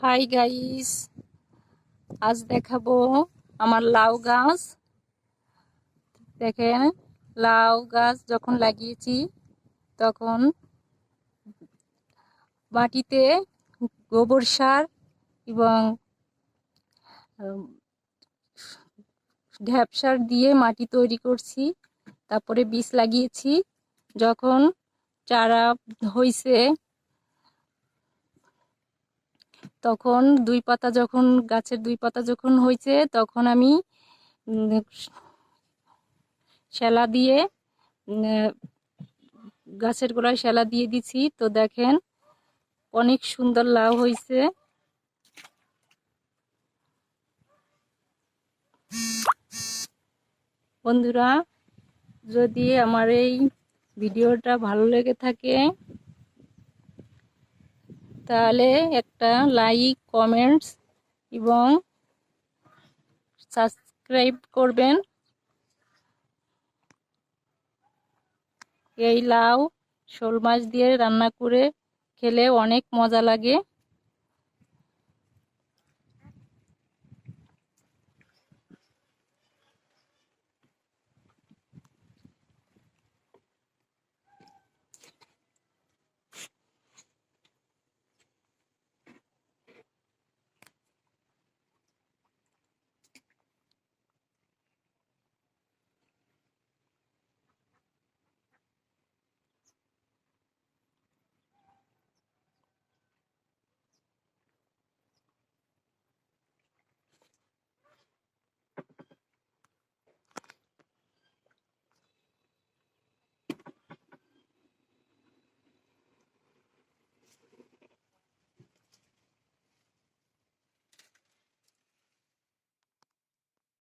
Hi guys আজ দেখাবো আমার লাউ গাছ। দেখেন, লাউ গাছ যখন লাগিয়েছি, তখন মাটিতে গোবর সার এবং ঢ্যাপ সার দিয়ে মাটি তৈরি করছি। তারপরে বীজ লাগিয়েছি। যখন চারা হইছে তখন দুই পাতা যখন, গাছের দুই পাতা যখন হয়েছে, তখন আমি শ্যালা দিয়ে গাছের গোড়ায় শ্যালা দিয়ে দিছি। তো দেখেন, অনেক সুন্দর লাউ হয়েছে। বন্ধুরা, যদি আমার এই ভিডিওটা ভালো লেগে থাকে তাহলে একটা লাইক কমেন্টস এবং সাবস্ক্রাইব করবেন। এই লাউ শোল মাছ দিয়ে রান্না করে খেলে অনেক মজা লাগে।